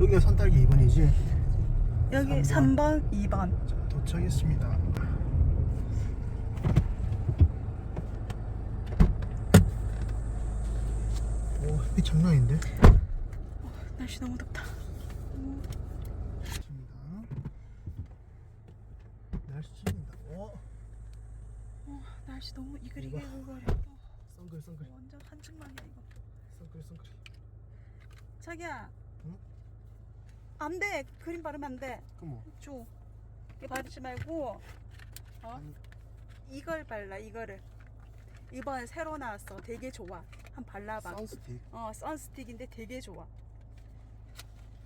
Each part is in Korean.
여기가 산딸기 2번이지? 여기 삼 3번, 2번. 자, 도착했습니다. 오, 햇빛 장난 아닌데? 날씨 너무 덥다. 날씨입니다. 오, 어, 날씨 너무 이글이글 이거. 거려. 선글, 선글, 완전 한층만이야 이거. 선글, 선글. 자기야. 응? 안 돼. 그림 바르면 안 돼. 그 뭐? 줘. 이거 바르지 말고 어? 아니, 이걸 발라 이거를. 이번에 새로 나왔어. 되게 좋아. 한 발라봐. 선스틱. 어, 선스틱인데 되게 좋아.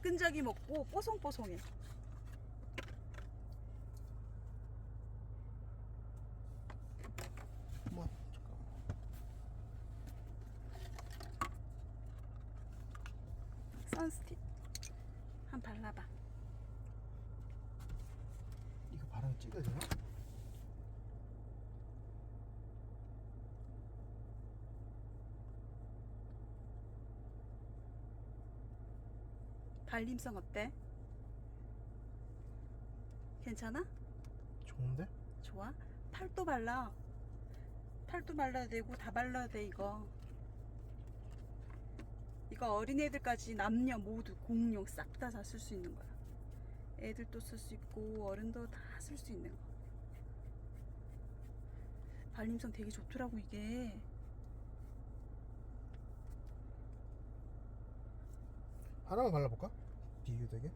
끈적이 먹고 뽀송뽀송해. 뭐, 잠깐만. 선스틱. 한 발라봐. 이거 바람 찍어야 되나? 발림성 어때? 괜찮아? 좋은데? 좋아? 팔도 발라. 팔도 발라야 되고 다 발라야 돼 이거. 이거 어린애들까지 남녀 모두 공용 싹 다 다 쓸 수 있는 거야. 애들도 쓸 수 있고 어른도 다 쓸 수 있는 거. 발림성 되게 좋더라고 이게. 하나만 발라볼까? 비교되게?